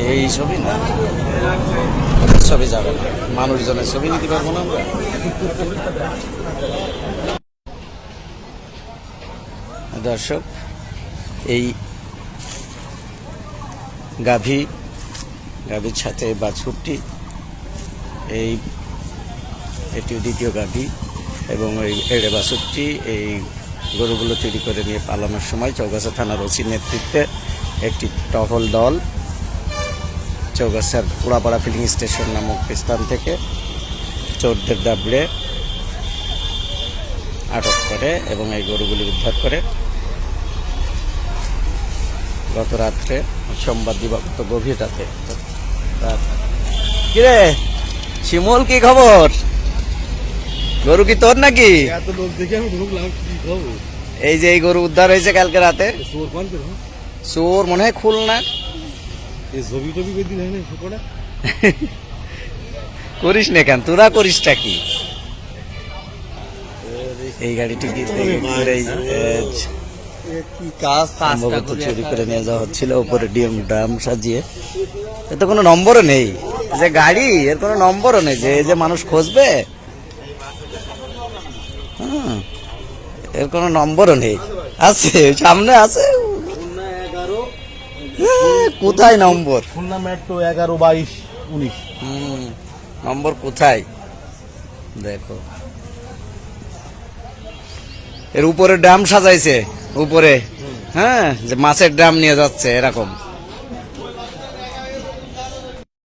সেই ছবি না? ছবি যাবে না। মানুষজনের ছবি নিতে পারব না আমরা? দর্শক, এই গাভী, গাভীর সাথে বাছুরটি এই এটি দ্বিতীয় গাভী এবং এই এড়ে বাছুরটি এই গরুগুলো তৈরি করে নিয়ে পালানোর সময় চৌগাছা থানার ওসির নেতৃত্বে একটি টহল দল চৌগাছার পোড়াপাড়া ফিলিং স্টেশন নামক স্থান থেকে চোরদের দাবড়ে আটক করে এবং এই গরুগুলি উদ্ধার করে। গত রাত্রে সোমবার দিবাগত গভীর রাতে কিরে শিমুল কি খবর? গরু কি তোর নাকি? এই যে এই গরু উদ্ধার হয়েছে কালকে রাতে। চোর চোর মনে হয় খুলনা এই ছবি টবি করে দিলে না শুকোটা করিস না কেন? তোরা করিসটা কি? এই গাড়িটি কি এই- এই কি কাজ? সম্ভবত চুরি করে নিয়ে যাওয়া হচ্ছিল উপরে ডিএম ড্রাম সাজিয়ে। এর তো কোনো নম্বরও নেই। যে গাড়ি এর কোনো নম্বরও নেই যে এই যে মানুষ খুঁজবে? হুম, এর কোনো নম্বরও নেই। আছে সামনে আছে। কোথায় নম্বর? খুলনা মেট্রো এগারো বাইশ উনিশ। হুম, নম্বর কোথায়? দেখো। এর উপরে ড্রাম সাজাইছে উপরে। হ্যাঁ যে মাছের ড্রাম নিয়ে যাচ্ছে এরকম।